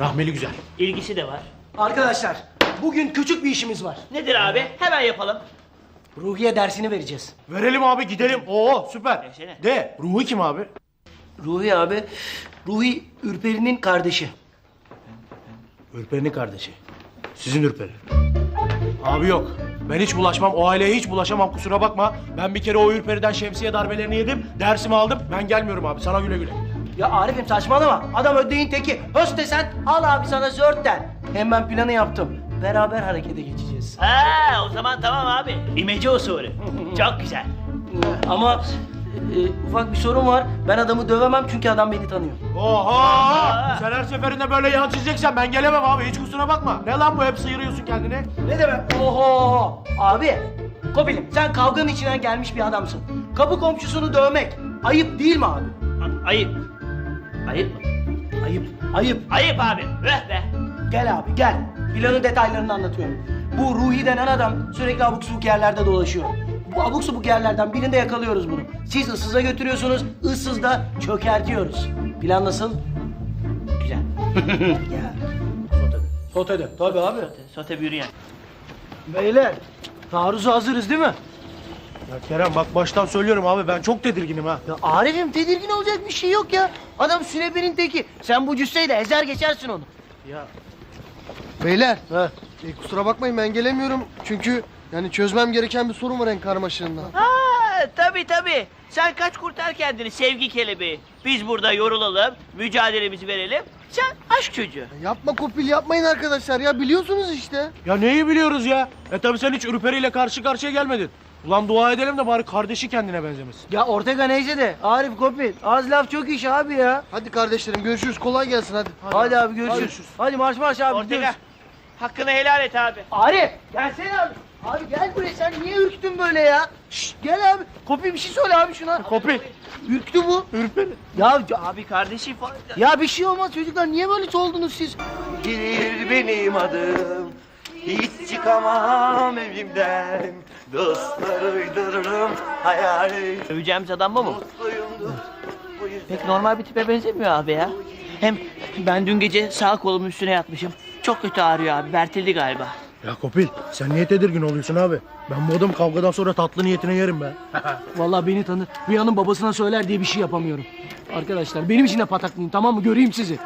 Rahmeli güzel. İlgisi de var. Arkadaşlar bugün küçük bir işimiz var. Nedir abi? Hemen yapalım. Ruhiye dersini vereceğiz. Verelim abi gidelim. Oo süper. Versene. De Ruhi kim abi? Ruhi abi, Ruhi Ürperi'nin kardeşi. Ürperi'nin kardeşi. Sizin Ürperi. Abi yok. Ben hiç bulaşmam. O aileye hiç bulaşamam kusura bakma. Ben bir kere o Ürperi'den şemsiye darbelerini yedim. Dersimi aldım. Ben gelmiyorum abi. Sana güle güle. Ya Arif'im saçmalama. Adam ödeyin teki. Höst desen al abi sana zört der. Hem ben planı yaptım. Beraber harekete geçeceğiz. Ha, o zaman tamam abi. İmece usulü. Çok güzel. Ama e, ufak bir sorun var. Ben adamı dövemem çünkü adam beni tanıyor. Oha! Sen her seferinde böyle yan çizeceksen ben gelemem abi. Hiç kusura bakma. Ne lan bu? Hep sıyırıyorsun kendini. Ne demek? Oho! Abi, Kobilim sen kavganın içinden gelmiş bir adamsın. Kapı komşusunu dövmek ayıp değil mi abi? Ayıp. Ayıp mı? Ayıp, ayıp. Ayıp abi. Öh be. Gel abi gel. Planın detaylarını anlatıyorum. Bu Ruhi denen adam sürekli abuk subuk yerlerde dolaşıyor. Bu abuk subuk yerlerden birinde yakalıyoruz bunu. Siz ıssıza götürüyorsunuz, ıssız da çökertiyoruz. Plan nasıl? Güzel. Ya. Sotede. Tabii abi. Sote bürüyen. Beyler, taarruza hazırız değil mi? Ya Kerem bak baştan söylüyorum abi ben çok tedirginim ha. Ya Arif'im tedirgin olacak bir şey yok ya. Adam süneperin teki. Sen bu cüsseyle ezer geçersin onu. Ya Beyler, e, kusura bakmayın ben gelemiyorum çünkü yani çözmem gereken bir sorun var en karmaşığında. Ha, tabii tabii. Sen kaç kurtar kendini sevgi kelebeği. Biz burada yorulalım, mücadelemizi verelim. Sen aşk çocuğu. Yapma kopil yapmayın arkadaşlar ya biliyorsunuz işte. Ya neyi biliyoruz ya? E tabi sen hiç Ürperi'yle karşı karşıya gelmedin. Ulan dua edelim de bari kardeşi kendine benzemesin. Ya Ortega neyse de Arif Kopil. Az laf çok iş abi ya. Hadi kardeşlerim görüşürüz kolay gelsin hadi. Hadi, abi görüşürüz. görüşürüz. Hadi marş marş abi Ortega, gidiyoruz. hakkını helal et abi. Arif gelsene abi. Abi gel buraya sen niye ürktün böyle ya? Şşt gel abi. Kopil bir şey söyle abi şuna. Kopil. Ürktü bu. Ürperi. Ya Abi kardeşi falan. ya bir şey olmaz çocuklar niye böyle oldunuz siz? Bir benim adım Hiç çıkamam evimden Dostları uydururum hayali Öveceğimiz adam bu mu? Mutluyumdur bu Pek normal bir tipe benzemiyor abi ya. Hem ben dün gece sağ kolumun üstüne yatmışım. Çok kötü ağrıyor abi. Bertildi galiba. Ya Kopil sen niye tedirgin oluyorsun abi? Ben bu adam kavgadan sonra tatlı niyetine yerim be. Vallahi beni tanır. Rüyanın babasına söyler diye bir şey yapamıyorum. Arkadaşlar benim için de pataklayın tamam mı? Göreyim sizi.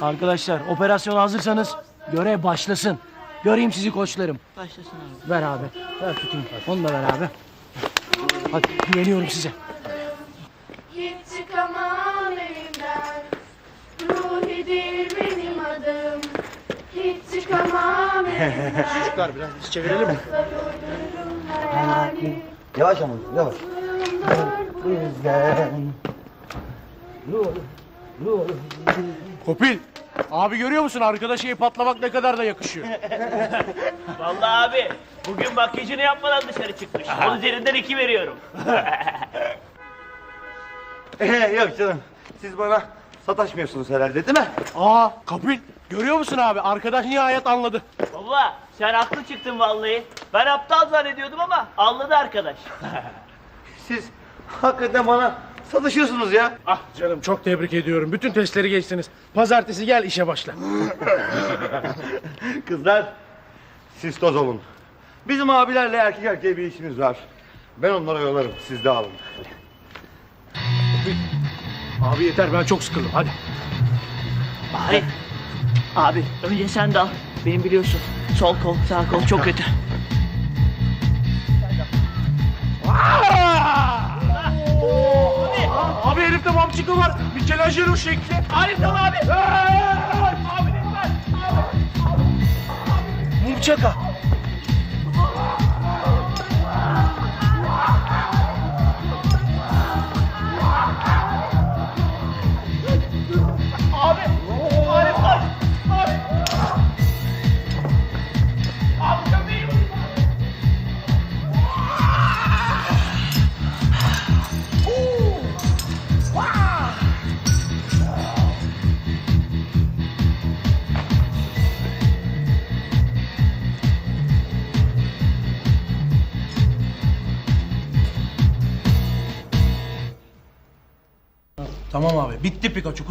Arkadaşlar operasyona hazırsanız görev başlasın. Göreyim sizi koçlarım. Başlasın abi. Ver abi. Ver tutayım. Onu da ver abi. Hadi güveniyorum size. Hiç çıkamam evimden Ruhidir benim adım Hiç çıkamam evimden Çocuklar biraz biz çevirelim mi? Yavaş ama yavaş Bu yüzden Kopil. Abi görüyor musun arkadaş şeyi patlamak ne kadar da yakışıyor. Vallahi abi bugün makyajını yapmadan dışarı çıkmış. Onun üzerinden iki veriyorum. Yok canım siz bana sataşmıyorsunuz herhalde değil mi? Aa Kopil görüyor musun abi arkadaş nihayet anladı. Baba sen haklı çıktın vallahi. Ben aptal zannediyordum ama anladı arkadaş. Siz hakikaten bana sataşıyorsunuz ya Ah canım çok tebrik ediyorum. Bütün testleri geçtiniz. Pazartesi gel işe başla. Kızlar siz toz olun Bizim abilerle erkek erkeğe bir işimiz var Ben onlara yolarım siz de alın Abi yeter ben çok sıkıldım hadi. Bari. Abi önce sen dal. Benim biliyorsun sol kol sağ kol çok kötü. Abi herifte mamçıkı var. Michelangelo şekli. Arif dal abi. Abi lütfen. Mumçaka. Abi.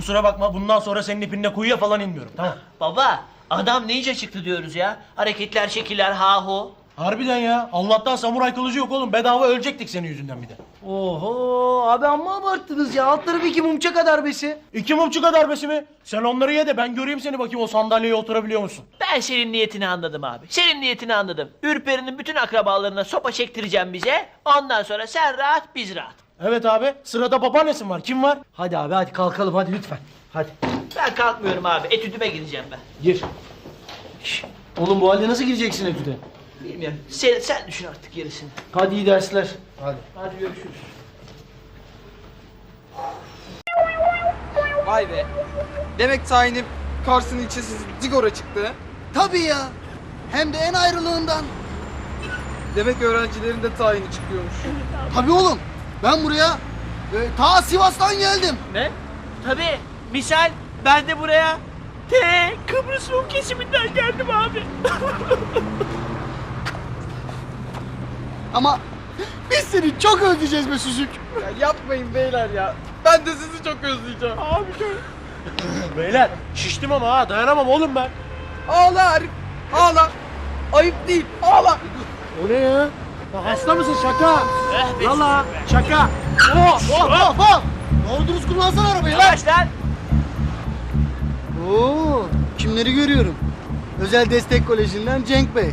Kusura bakma bundan sonra senin ipinle kuyuya falan inmiyorum tamam. Baba adam ninja çıktı diyoruz ya. Hareketler şekiller ha ho. Harbiden ya Allah'tan samuray kılıcı yok oğlum bedava ölecektik senin yüzünden bir de. Oho abi amma abarttınız ya. Alt tarafı iki mumça kadar besi. İki mumçuka darbesi mi? Sen onları ye de ben göreyim seni bakayım o sandalyeye oturabiliyor musun? Ben senin niyetini anladım abi. Senin niyetini anladım. Ürperinin bütün akrabalarına sopa çektireceğim bize. Ondan sonra sen rahat biz rahat. Evet abi sırada babaannesin var kim var? Hadi abi hadi kalkalım hadi lütfen. Hadi Ben kalkmıyorum abi. Etüdüme gideceğim ben. gir. Şş, Oğlum bu halde nasıl gireceksin etüde? Bilmiyorum. Sen, sen düşün artık gerisini. Hadi iyi dersler. Hadi. Hadi görüşürüz. Vay be. Demek tayinim Kars'ın ilçesi Zigor'a çıktı. Tabii ya. Hem de en ayrılığından. Demek öğrencilerin de tayini çıkıyormuş. Tabii oğlum. Ben buraya e, ta Sivas'tan geldim. Ne? Tabii. Misal ben de buraya T Kıbrıs Rum kesiminden geldim abi. Ama biz seni çok özleyeceğiz be Süzük. Ya yapmayın beyler ya. Ben de sizi çok özleyeceğim. Abi Beyler şiştim ama ha dayanamam oğlum ben. Ağla Arif. Ağla. Ayıp değil. Ağla. O ne ya? Ya hasta mısın şaka? Eh Valla şaka. Hop hop hop hop. Doğru dürüst kullansana arabayı lan. Yavaş lan. Oo, kimleri görüyorum? Özel Destek Koleji'nden Cenk Bey.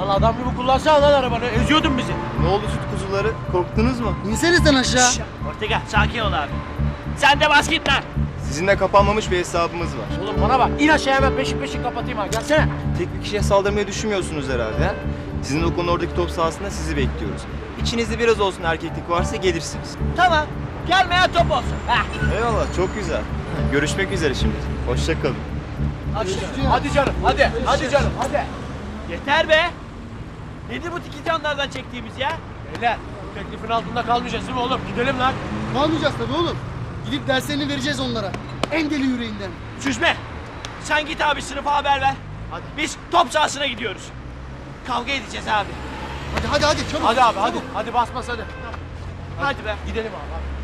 Lan adam gibi kullansana lan arabanı eziyordun bizi. Ne oldu süt kuzuları? Korktunuz mu? İnseniz sen aşağı. Ortega sakin ol abi. Sen de bas git lan. Sizinle kapanmamış bir hesabımız var. Oğlum bana bak in aşağıya ben peşin peşin kapatayım ha gelsene. Tek bir kişiye saldırmayı düşünmüyorsunuz herhalde. ha? Sizin okulun oradaki top sahasında sizi bekliyoruz. İçinizde biraz olsun erkeklik varsa gelirsiniz. Tamam. Gelmeyen top olsun. Heh. Eyvallah çok güzel. Görüşmek üzere şimdi. Hoşçakalın. Hadi canım hadi canım hadi hadi canım hadi. Yeter be. Nedir bu tiki canlardan çektiğimiz ya? Beyler bu teklifin altında kalmayacağız değil mi oğlum? Gidelim lan. Kalmayacağız tabii oğlum. Gidip derslerini vereceğiz onlara. En deli yüreğinden. Süzme. Sen git abi sınıfa haber ver. Hadi. Biz top sahasına gidiyoruz. Kavga edeceğiz abi. Hadi hadi hadi çabuk. Hadi abi hadi. Hadi bas bas hadi. Hadi be. Gidelim abi. hadi.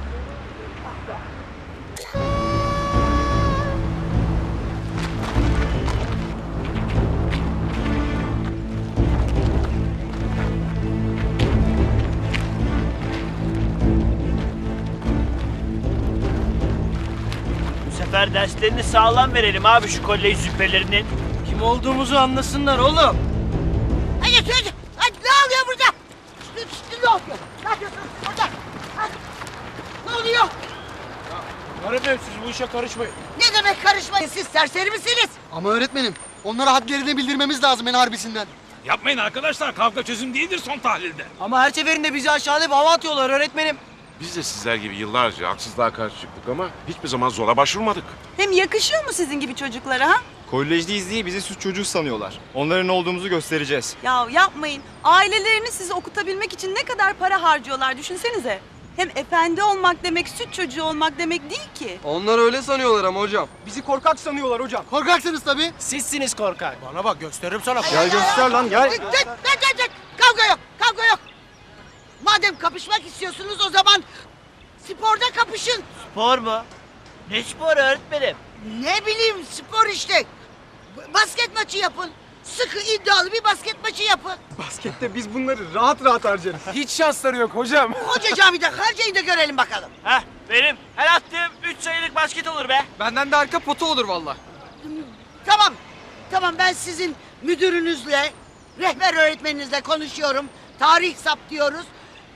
Bu sefer derslerini sağlam verelim abi şu kolej züppelerinin. Kim olduğumuzu anlasınlar oğlum. Hadi. Hadi ne oluyor burada? Ne oluyor? Ne yapıyorsunuz? Ha? Ne oluyor? Öğretmenim siz bu işe karışmayın. Ne demek karışmayın siz serseri misiniz? Ama öğretmenim onlara hadlerini bildirmemiz lazım en harbisinden. Yapmayın arkadaşlar kavga çözüm değildir son tahlilde. Ama her seferinde bizi aşağılayıp hava atıyorlar öğretmenim. Biz de sizler gibi yıllarca haksızlığa karşı çıktık ama hiçbir zaman zora başvurmadık. Hem yakışıyor mu sizin gibi çocuklara ha? Kolejdeyiz diye bizi süt çocuğu sanıyorlar. Onların ne olduğumuzu göstereceğiz. Ya yapmayın. Ailelerini sizi okutabilmek için ne kadar para harcıyorlar düşünsenize. Hem efendi olmak demek süt çocuğu olmak demek değil ki. Onlar öyle sanıyorlar ama hocam. Bizi korkak sanıyorlar hocam. Korkaksınız tabii. Sizsiniz korkak. Bana bak gösteririm sana. Gel göster lan gel. Tık tık tık. Kavga yok, kavga yok. Madem kapışmak istiyorsunuz o zaman sporda kapışın. Spor mu? Ne spor öğretmenim? Ne bileyim spor işte. B- Basket maçı yapın. Sıkı iddialı bir basket maçı yapın. Baskette biz bunları rahat rahat harcarız. Hiç şansları yok hocam. Koca camide harcayın da görelim bakalım. Heh benim her attığım 3 sayılık basket olur be. Benden de arka pota olur valla. Tamam. Tamam ben sizin müdürünüzle, rehber öğretmeninizle konuşuyorum. Tarih saptıyoruz.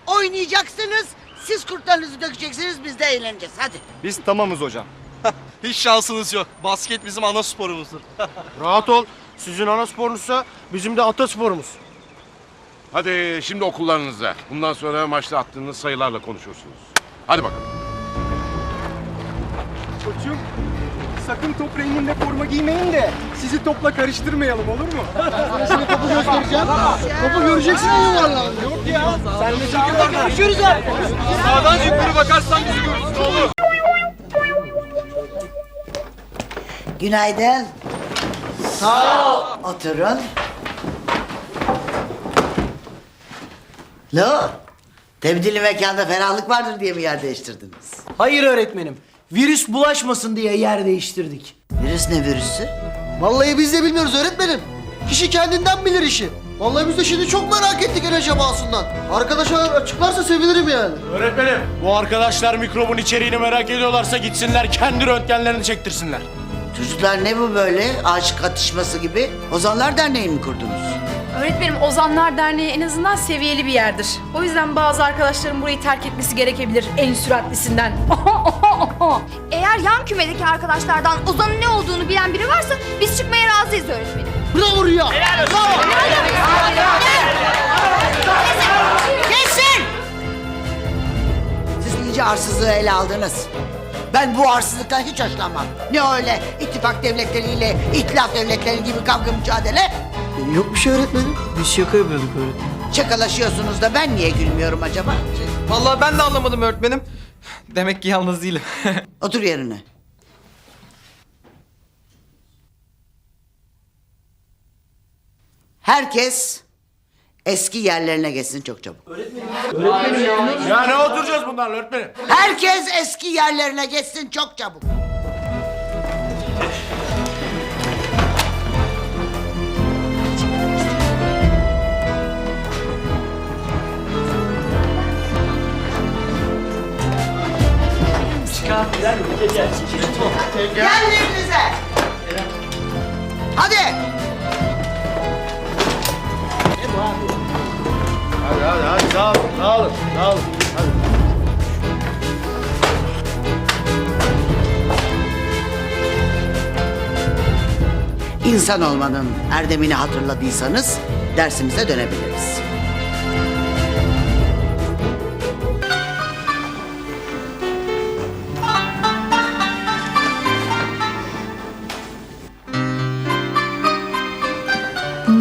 Oynayacaksınız. Siz kurtlarınızı dökeceksiniz biz de eğleneceğiz. Hadi. Biz tamamız hocam. Hiç şansınız yok. Basket bizim ana sporumuzdur. Rahat ol. Sizin ana sporunuzsa bizim de ata sporumuz. Hadi şimdi okullarınıza. Bundan sonra maçta attığınız sayılarla konuşursunuz. Hadi bakalım. Koçum sakın top renginde forma giymeyin de sizi topla karıştırmayalım olur mu? Sana şimdi topu göstereceğim. Topu göreceksin yuvarlandı. Yok ya. Sen de şekilde görüşürüz abi. Sağdan yukarı bakarsan bizi görürsün oğlum. Günaydın. Sağ ol. Oturun. Ne o? Tebdili mekanda ferahlık vardır diye mi yer değiştirdiniz? Hayır öğretmenim. Virüs bulaşmasın diye yer değiştirdik. Virüs ne virüsü? Vallahi biz de bilmiyoruz öğretmenim. Kişi kendinden bilir işi. Vallahi biz de şimdi çok merak ettik el acabasından. Arkadaşlar açıklarsa sevinirim yani. Öğretmenim bu arkadaşlar mikrobun içeriğini merak ediyorlarsa gitsinler kendi röntgenlerini çektirsinler. Çocuklar ne bu böyle aşık atışması gibi? Ozanlar Derneği mi kurdunuz? Öğretmenim Ozanlar Derneği en azından seviyeli bir yerdir. O yüzden bazı arkadaşların burayı terk etmesi gerekebilir en süratlisinden. Eğer yan kümedeki arkadaşlardan Ozan'ın ne olduğunu bilen biri varsa biz çıkmaya razıyız öğretmenim. Bravo Rüya. Kesin! Siz iyice arsızlığı ele aldınız. Ben bu arsızlıktan hiç hoşlanmam. Ne öyle ittifak devletleriyle itilaf devletleri gibi kavga mücadele? Yok bir şey öğretmenim. Biz şaka yapıyorduk öğretmenim. Şakalaşıyorsunuz da ben niye gülmüyorum acaba? Vallahi ben de anlamadım öğretmenim. Demek ki yalnız değilim. Otur yerine. Herkes eski yerlerine geçsin çok çabuk. Ya ne oturacağız bunlarla öğretmenim? Herkes eski yerlerine geçsin çok çabuk. Yerlerinize. Hadi. Hadi hadi hadi sağ olun sağ olun sağ olun. İnsan olmanın erdemini hatırladıysanız dersimize dönebiliriz.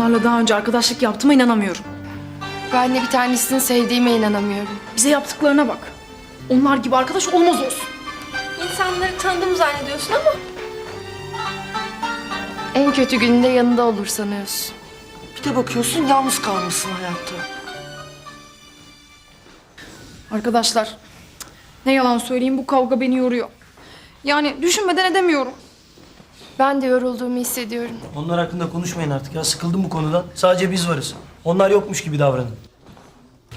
Bunlarla daha önce arkadaşlık yaptığıma inanamıyorum. Ben de bir tanesini sevdiğime inanamıyorum. Bize yaptıklarına bak. Onlar gibi arkadaş olmaz olsun. İnsanları tanıdığımı zannediyorsun ama... En kötü gününde yanında olur sanıyorsun. Bir de bakıyorsun yalnız kalmışsın hayatta. Arkadaşlar, ne yalan söyleyeyim bu kavga beni yoruyor. Yani düşünmeden edemiyorum. Ben de yorulduğumu hissediyorum. Onlar hakkında konuşmayın artık ya. Sıkıldım bu konudan. Sadece biz varız. Onlar yokmuş gibi davranın.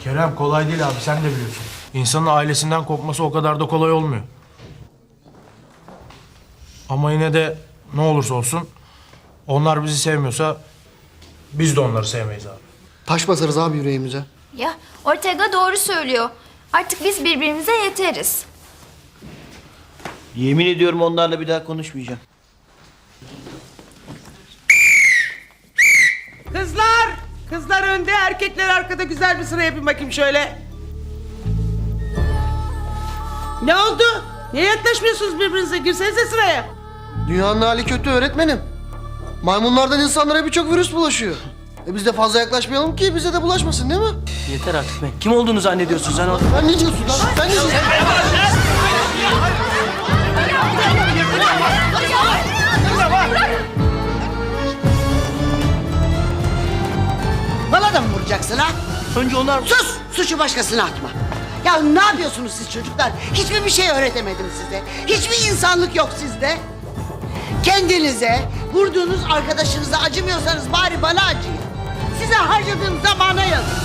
Kerem kolay değil abi sen de biliyorsun. İnsanın ailesinden kopması o kadar da kolay olmuyor. Ama yine de ne olursa olsun onlar bizi sevmiyorsa biz de onları sevmeyiz abi. Taş basarız abi yüreğimize. Ya Ortega doğru söylüyor. Artık biz birbirimize yeteriz. Yemin ediyorum onlarla bir daha konuşmayacağım. Kızlar! Kızlar önde, erkekler arkada güzel bir sıra yapın bakayım şöyle. Ne oldu? Niye yaklaşmıyorsunuz birbirinize? Girsenize sıraya. Dünyanın hali kötü öğretmenim. Maymunlardan insanlara birçok virüs bulaşıyor. E biz de fazla yaklaşmayalım ki bize de bulaşmasın değil mi? Yeter artık be. Kim olduğunu zannediyorsun sen? Sen ne diyorsun lan? Sen ne diyorsun? Vuracaksın ha? Önce onlar... Sus! Suçu başkasına atma. Ya ne yapıyorsunuz siz çocuklar? Hiçbir bir şey öğretemedim size. Hiçbir insanlık yok sizde. Kendinize, vurduğunuz arkadaşınıza acımıyorsanız bari bana acıyın. Size harcadığım zamana yazın.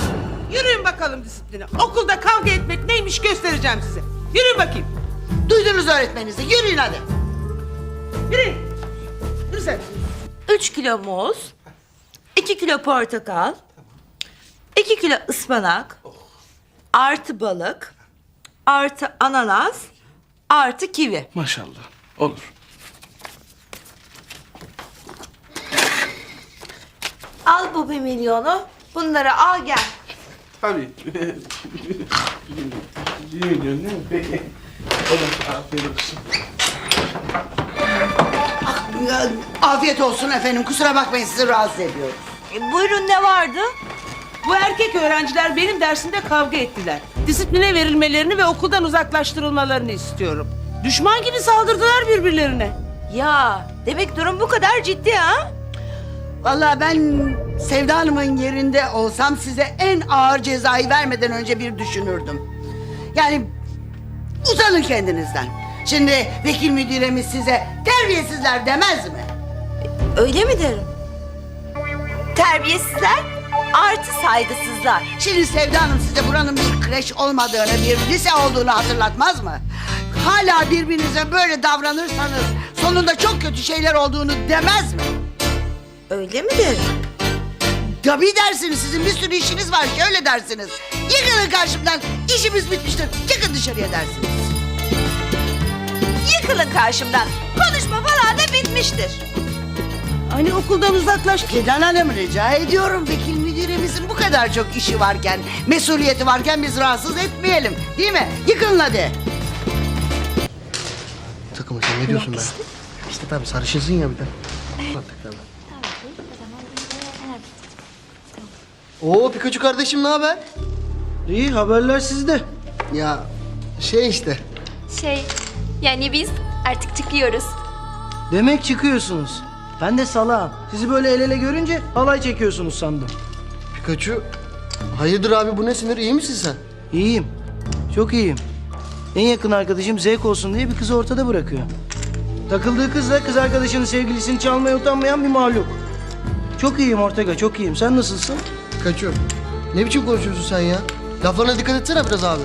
Yürüyün bakalım disipline. Okulda kavga etmek neymiş göstereceğim size. Yürüyün bakayım. Duydunuz öğretmeninizi. Yürüyün hadi. Yürüyün. Yürü sen. 3 kilo muz, 2 kilo portakal, 2 kilo ıspanak, artı balık, artı ananas, artı kivi. Maşallah. Olur. Al bu bir milyonu, bunları al gel. Tabii. Biliyorsun değil mi? Peki. Olur. Afiyet olsun. Ya, Afiyet olsun efendim. Kusura bakmayın sizi rahatsız ediyorum. E, buyurun ne vardı? Bu erkek öğrenciler benim dersimde kavga ettiler. Disipline verilmelerini ve okuldan uzaklaştırılmalarını istiyorum. Düşman gibi saldırdılar birbirlerine. Ya demek durum bu kadar ciddi ha? Vallahi ben Sevda Hanım'ın yerinde olsam size en ağır cezayı vermeden önce bir düşünürdüm. Yani Utanın kendinizden. Şimdi vekil müdüremiz size terbiyesizler demez mi? Öyle mi derim? Terbiyesizler artı saygısızlar. Şimdi Sevda Hanım size buranın bir kreş olmadığını, bir lise olduğunu hatırlatmaz mı? Hala birbirinize böyle davranırsanız sonunda çok kötü şeyler olduğunu demez mi? Öyle mi derim? Tabii dersiniz. Sizin bir sürü işiniz var. Şöyle dersiniz. Yıkılın karşımdan. İşimiz bitmiştir. Çıkın dışarıya dersiniz. Yıkılın karşımdan. Konuşma falan da bitmiştir. Hani okuldan uzaklaş. Kenan Hanım rica ediyorum. Vekil müdürümüzün bu kadar çok işi varken, mesuliyeti varken biz rahatsız etmeyelim. Değil mi? Yıkılın hadi. Takım sen ne diyorsun be? İşte tabii sarışınsın ya bir de. Oo Pikachu kardeşim ne haber? İyi haberler sizde. Ya şey işte. Şey, yani biz artık çıkıyoruz. Demek çıkıyorsunuz. Ben de salağım. Sizi böyle el ele görünce halay çekiyorsunuz sandım. Pikachu. Hayırdır abi bu ne sinir iyi misin sen? İyiyim. Çok iyiyim. En yakın arkadaşım zevk olsun diye bir kızı ortada bırakıyor. Takıldığı kız da kız arkadaşının sevgilisini çalmaya utanmayan bir mahluk. Çok iyiyim Ortega, çok iyiyim. Sen nasılsın? Pikachu. Ne biçim konuşuyorsun sen ya? Laflarına dikkat etsene biraz abi.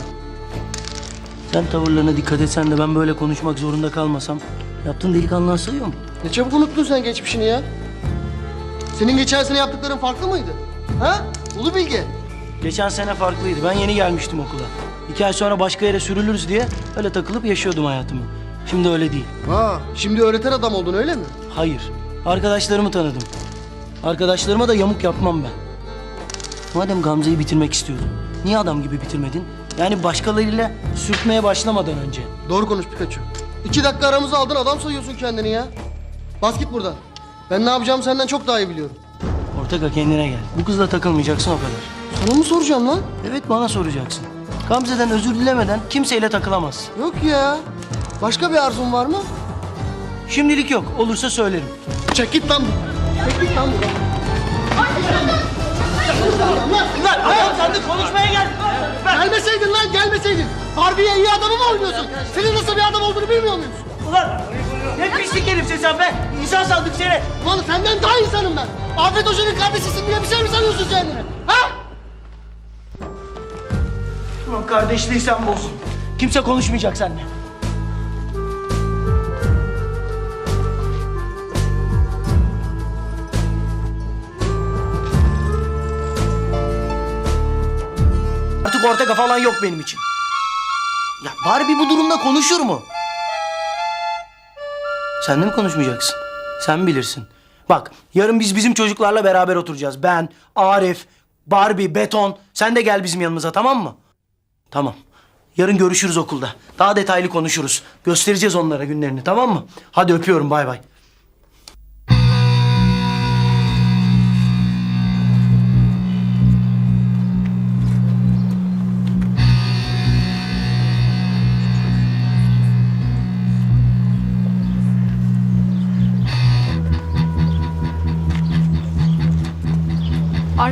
Sen tavırlarına dikkat etsen de ben böyle konuşmak zorunda kalmasam... ...yaptığın delikanlığa sayıyor mu? Ne çabuk unuttun sen geçmişini ya. Senin geçen sene yaptıkların farklı mıydı? Ha? Ulu Bilge. Geçen sene farklıydı. Ben yeni gelmiştim okula. İki ay sonra başka yere sürülürüz diye öyle takılıp yaşıyordum hayatımı. Şimdi öyle değil. Ha, şimdi öğreten adam oldun öyle mi? Hayır. Arkadaşlarımı tanıdım. Arkadaşlarıma da yamuk yapmam ben. Madem Gamze'yi bitirmek istiyordun, niye adam gibi bitirmedin? Yani başkalarıyla sürtmeye başlamadan önce. Doğru konuş Pikachu. İki dakika aramızı aldın adam sayıyorsun kendini ya. Bas git buradan. Ben ne yapacağımı senden çok daha iyi biliyorum. Ortega kendine gel. Bu kızla takılmayacaksın o kadar. Sana mı soracağım lan? Evet bana soracaksın. Gamze'den özür dilemeden kimseyle takılamazsın. Yok ya. Başka bir arzun var mı? Şimdilik yok. Olursa söylerim. Çek git lan. Çek git lan. Lan ayağım sen de konuşmaya gel. Gelmeseydin lan gelmeseydin. Harbiye iyi adamı mı oynuyorsun? Senin nasıl bir adam olduğunu bilmiyor muyuz? Ulan ne pislik herifsin sen be. İnsan sandık seni. Ulan senden daha insanım ben. Afet Hoca'nın kardeşisin diye bir şey mi sanıyorsun kendini? Ha? Ulan kardeşliği sen bozsun. Kimse konuşmayacak seninle. Artık Ortega falan yok benim için. Ya Barbie bu durumda konuşur mu? Sen de mi konuşmayacaksın? Sen bilirsin. Bak yarın biz bizim çocuklarla beraber oturacağız. Ben, Arif, Barbie, Beton. Sen de gel bizim yanımıza tamam mı? Tamam. Yarın görüşürüz okulda. Daha detaylı konuşuruz. Göstereceğiz onlara günlerini tamam mı? Hadi öpüyorum bay bay.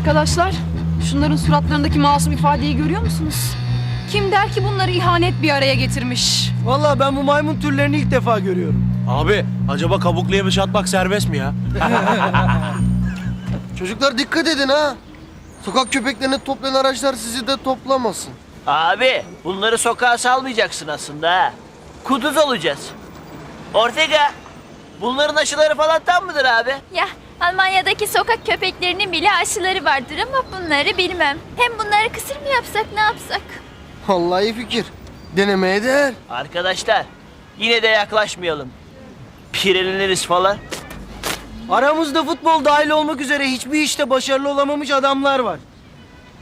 Arkadaşlar, şunların suratlarındaki masum ifadeyi görüyor musunuz? Kim der ki bunları ihanet bir araya getirmiş? Vallahi ben bu maymun türlerini ilk defa görüyorum. Abi acaba kabuklu yemiş atmak serbest mi ya? Çocuklar dikkat edin ha. Sokak köpeklerini toplayan araçlar sizi de toplamasın. Abi bunları sokağa salmayacaksın aslında ha. Kuduz olacağız. Ortega bunların aşıları falan tam mıdır abi? Ya Almanya'daki sokak köpeklerinin bile aşıları vardır ama bunları bilmem. Hem bunları kısır mı yapsak ne yapsak? Vallahi iyi fikir. Denemeye değer. Arkadaşlar yine de yaklaşmayalım. Pireleniriz falan. Aramızda futbol dahil olmak üzere hiçbir işte başarılı olamamış adamlar var.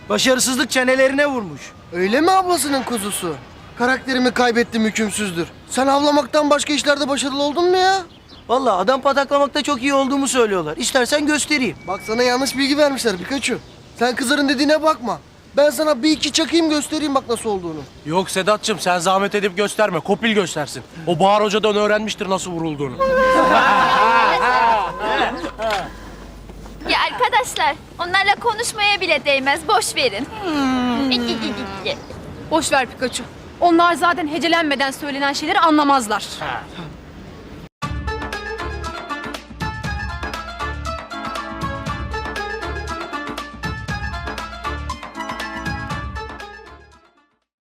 Başarısızlık çenelerine vurmuş. Öyle mi ablasının kuzusu? Karakterimi kaybettim hükümsüzdür. Sen avlamaktan başka işlerde başarılı oldun mu ya? Vallahi adam pataklamakta çok iyi olduğumu söylüyorlar. İstersen göstereyim. Bak sana yanlış bilgi vermişler Pikachu. Sen kızların dediğine bakma. Ben sana bir iki çakayım göstereyim bak nasıl olduğunu. Yok Sedat'cığım sen zahmet edip gösterme. Kopil göstersin. O Bahar Hoca'dan öğrenmiştir nasıl vurulduğunu. Ya arkadaşlar, onlarla konuşmaya bile değmez. Boş verin. Boş ver Pikachu. Onlar zaten hecelenmeden söylenen şeyleri anlamazlar.